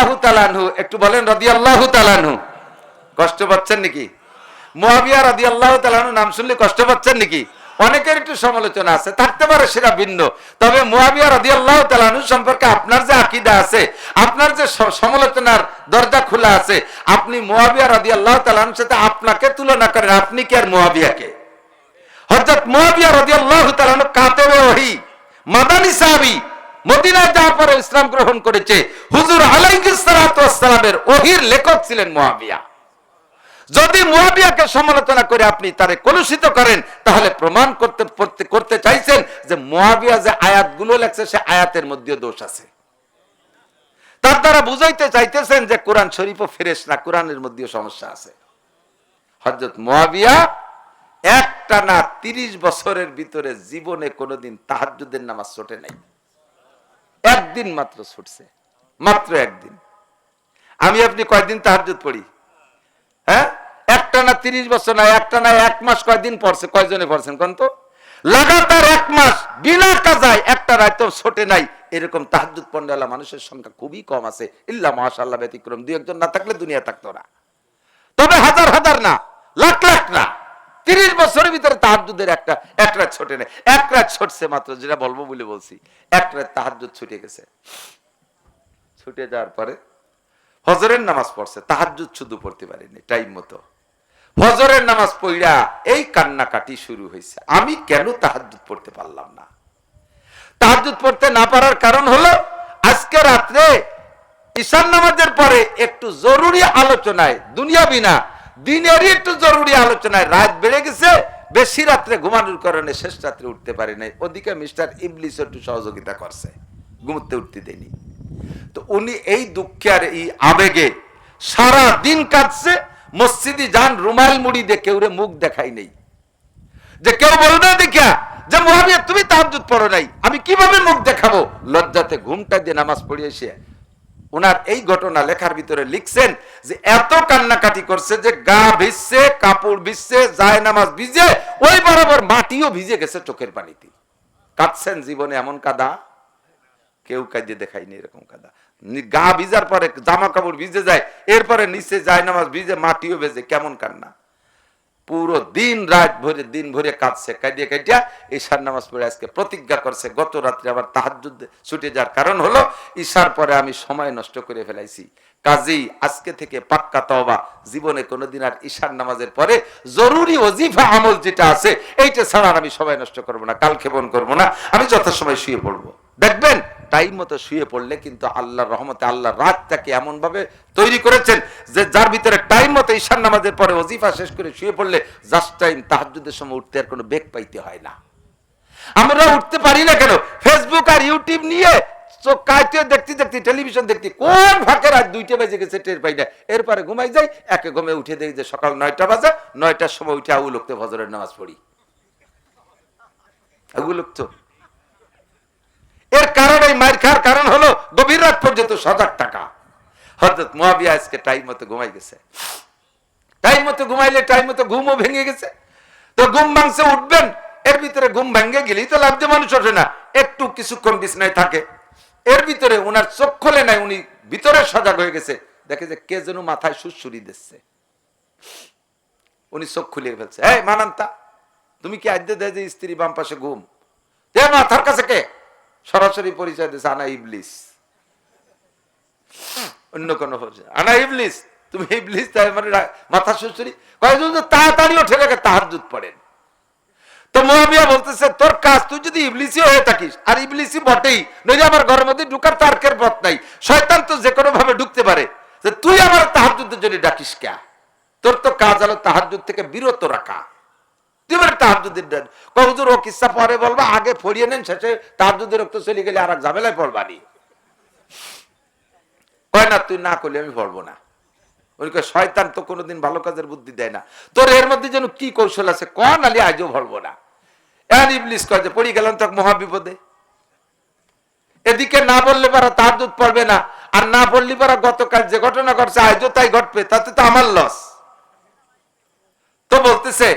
আল্লাহ একটু বলেন রাদি আল্লাহ তালানহু কষ্ট পাচ্ছেন নাকি? মুয়াবিয়া রাদি আল্লাহ তালানহু নাম শুনলে কষ্ট পাচ্ছেন নাকি? অনেকের একটু সমালোচনা আছে, থাকতে পারে সেটা ভিন্ন। তবে মুয়াবিয়া রাদি আল্লাহ তালানহু সম্পর্কে আপনার যে আকিদা আছে, আপনার যে সমালোচনার দরজা খোলা আছে, আপনি মুয়াবিয়া রাদি আল্লাহ তালানহুর সাথে আপনাকে তুলনা করেন, আপনি কি আর মুয়াবিয়াকে? হযরত মুয়াবিয়া রাদিয়াল্লাহু আনহু কাতেবে ওহী, মাদানী সাহাবী মদিনায় যাওয়ার পরে ইসলাম গ্রহণ করেছে। হুজুর ওয়াসসালামের ওহীর লেখক ছিলেন মুয়াবিয়া। যদি মুয়াবিয়াকে সমালোচনা করে আপনি তারে কলুষিত করেন, তাহলে প্রমাণ করতে করতে- চাইছেন যে মুয়াবিয়া যে আয়াতগুলো লেখছে, সে আয়াতের মধ্যে দোষ আছে। তার দ্বারা বুঝাইতে চাইতেছেন যে কোরআন শরীফও ফেরেশ না, কোরআনের মধ্যেও সমস্যা আছে। হজরত মুয়াবিয়া একটা না তিরিশ বছরের ভিতরে জীবনে কোনোদিন তাহাজ্জুদের নামাজ ছোটে নাই। একদিন মাত্র ছুটছে। মাত্র একদিন। আমি আপনি কয়দিন তাহাজ্জুদ পড়ি? হ্যাঁ? একটা না তিরিশ বছর না, একটা না এক মাস কয়দিন পড়ছে? কয়জনে পড়ছেন কোন তো? লাগাতার এক মাস, বিনা কাজায় একটা রাত ছোটে নাই। এরকম তাহাজ্জুদ পণ্ডালা মানুষের সংখ্যা খুবই কম আছে। ইল্লা মাশাআল্লাহ ব্যতিক্রম। দুই একজন না থাকলে দুনিয়া থাকতো না। তবে হাজার হাজার না, লাখ লাখ না। তিরিশ বছরের ভিতরে তাহাজুদের একটা, এক রাত ছোটে নেই এক রাত ছুটছে মাত্র, যেটা বলব বলে বলছি। এক রাত তাহাজুদ ছুটে গেছে। ছুটে যাওয়ার পরে হজরের নামাজ পড়ছে। তাহাজুদ শুধু পড়তে পারেনি, টাইম মতো। হজরের নামাজ পড়া, এই কান্নাকাটি শুরু হয়েছে। আমি কেন তাহাজুদ পড়তে পারলাম না? তাহাজুদ পড়তে না পারার কারণ হলো, আজকে রাত্রে ঈশান নামাজের পরে একটু জরুরি আলোচনায় দুনিয়া বিনা দিনেরই একটু জরুরি আলোচনায় রাত বেড়ে গেছে। বেশি রাত্রে ঘুমানোর কারণে শেষ রাত্রে উঠতে পারি নাই। ওদিকে মিস্টার ইবলিস একটু সহযোগিতা করছে। ঘুমোতে উঠতে দেয়নি। তো উনি এই দুঃখে আর এই আবেগে সারা দিন কাটছে মসজিদি যান, রুমাল মুড়ি দিয়ে কেউরে মুখ দেখাই নেই। যে কেউ বলবে দেখিয়া, যে মহাবিয়া, তুমি তাহাজুদ পড়ো নাই। আমি কীভাবে মুখ দেখাবো? লজ্জাতে ঘুমটা দিয়ে নামাজ পড়িয়ে এসে ওনার এই ঘটনা লেখার ভিতরে লিখছেন যে এত কান্নাকাটি করছে যে গা ভিজছে, কাপড় ভিজছে যায় নামাজ ভিজে ওই বরাবর মাটিও ভিজে গেছে চোখের পানিতে। কাঁদছেন জীবনে এমন কাদা? কেউ কাজে দেখায়নি এরকম কাদা। গা ভিজার পরে জামা কাপড় ভিজে যায়, এরপরে নিচে যায় নামাজ ভিজে মাটিও ভেজে, কেমন কান্না? পুরো দিন, রাত ভরে, দিন ভরে কাঁদছে, কাঁদিয়ে কাটিয়া ঈশার নামাজ পড়ে আজকে প্রতিজ্ঞা করছে, গত রাত্রে আবার তাহাজুদ ছুটে যাওয়ার কারণ হলো ঈশার পরে আমি সময় নষ্ট করে ফেলাইছি। কাজেই আজকে থেকে পাক্কা তওবা। জীবনে কোনোদিন আর ঈশার নামাজের পরে জরুরি ওজিফা আমল যেটা আছে, এইটা ছাড়া আমি সময় নষ্ট করব না কাল ক্ষেপণ করব না, আমি যথাসময় শুয়ে পড়ব। দেখবেন? টাইম মতো শুয়ে পড়লে কিন্তু আল্লাহর রহমতে আল্লাহ রাতটাকে এমন ভাবে তৈরি করেছেন যে যার ভিতরে টাইম মতো ঈশান নামাজের পরে ওজিফা শেষ করে শুয়ে পড়লে জাস্ট টাইম তাহাজ্জুদের সময় উঠতে আর কোনো বেগ পাইতে হয় না। আমরা উঠতে পারি না কেন? ফেসবুক আর ইউটিউব নিয়ে চোখ কাইতে দেখতে দেখতে টেলিভিশন দেখতে কোন ফাঁকে রাত দুইটা বেজে গেছে টের পাই না। এরপরে ঘুমাই যাই, একে ঘুমে উঠে দেখি যে সকাল নয়টা বাজে, নয়টার সময় উঠে আউ লোকতে ফজরের নামাজ পড়ি। কারণ এই মায়ের খাওয়ার কারণ হলো গভীর রাত পর্যন্ত সজাগ টাকা হজরত মহাবিয়া আজকে টাইম মতো ঘুমাই গেছে। টাইম মতো ঘুমাইলে টাইম মতো ঘুমও ভেঙে গেছে। তো ঘুম ভাঙছে, উঠবেন, এর ভিতরে ঘুম ভেঙে গেলেই তো লাভ মানুষ ওঠে না। একটু কিছুক্ষণ বিছনায় থাকে। এর ভিতরে ওনার চোখ খোলে নাই, উনি ভিতরে সজাগ হয়ে গেছে। দেখে যে কে যেন মাথায় সুসুরি দিচ্ছে। উনি চোখ খুলিয়ে ফেলছে এই মানান্তা, তুমি কি আদ্য দেয় যে স্ত্রী বাম পাশে ঘুম? মাথার কাছে কে? সরাসরি পরিচয় দিচ্ছে আনা ইবলিস। অন্য কোনো পরিচয়। আনা ইবলিস। তুমি ইবলিস, তাই মানে মাথা সুসুরি কয়েকজন তাড়াতাড়ি রেখে তাহার দুধ পড়েন। তো মহাবিয়া বলতেছে, তোর কাজ, তুই যদি ইবলিসি হয়ে থাকিস, আর ইবলিসি বটেই, নইলে আমার ঘরের মধ্যে ঢুকার তার্কের পথ নাই। শয়তান তো যে কোনো ভাবে ঢুকতে পারে, যে তুই আমার তাহার যুদ্ধের জন্য ডাকিস কে? তোর তো কাজ হলো তাহার থেকে বিরত রাখা। তুই আমার তাহার যুদ্ধের ও কিসা পরে বলবা, আগে ফরিয়ে নেন, শেষে তাহার রক্ত চলে গেলে আর এক ঝামেলায় পড়বানি। কয় না, তুই না করলে আমি পড়ব না। উনি শয়তান তো কোনোদিন ভালো কাজের বুদ্ধি দেয় না। তোর এর মধ্যে যেন কি কৌশল আছে কন আলি আজও ভরবো না। এর ইবলিস কয় যে, পড়ি গেলাম তো মহা বিপদে এদিকে না বললে পারা তার দুধ পড়বে না, আর না বললে পারা গতকাল যে ঘটনা ঘটছে, আজও তাই ঘটবে, তাতে তো আমার লস তো বলতেছে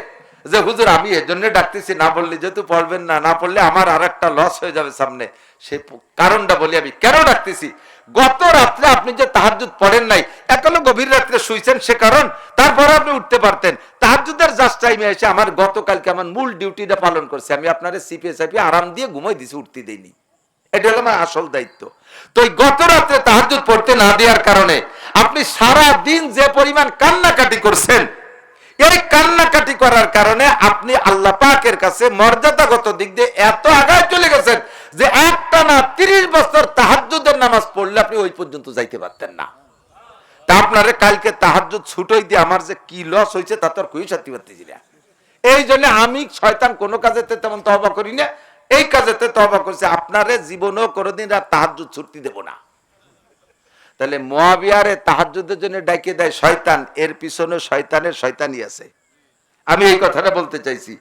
যে হুজুর, আমি এর জন্য ডাকতেছি, না বললে যেহেতু পড়বেন না না পড়লে আমার আর একটা লস হয়ে যাবে সামনে। সে কারণটা বলি আমি। কেন ডাকতেছি? গত রাত্রে আপনি যে তাহাজুদ পড়েন নাই একালো গভীর রাত্রে শুইছেন সে কারণ, তারপরে আপনি উঠতে পারতেন। তাহাজুদের জাস্ট টাইমে এসে আমার গতকালকে আমার মূল ডিউটিটা পালন করছে। আমি আপনার সিপিএ আরাম দিয়ে ঘুমাই দিছি, উঠতে দেইনি। এটা হলো আমার আসল দায়িত্ব। তো এই গত রাত্রে তাহাজুদ পড়তে না দেওয়ার কারণে আপনি সারা দিন যে পরিমাণ কান্নাকাটি করছেন কারণে আপনি আল্লাহ পাকের কাছে মর্যাদাগত দিক দিয়ে এত আগায় চলে গেছেন যে একটা না তিরিশ বছর তাহাজুদের নামাজ পড়লে আপনি ওই পর্যন্ত যাইতে পারতেন না। তা আপনারে কালকে তাহাজুদ ছুটোই দিয়ে আমার যে কি লস হয়েছে তা তো আর কই সাথে পারতেছি না। এই জন্য আমি শয়তান কোনো কাজেতে তেমন তহবা করি না। এই কাজেতে তহবা করছে, আপনারে জীবনেও কোনোদিন আর তাহাজুদ ছুটি দেব না। তাহলে মোয়াবিয়ারে তাহাজুদের জন্য ডাকিয়ে দেয়, শয়তান, এর পিছনে শয়তানের শয়তানি আছে। আমি এই কথাটা বলতে চাইছি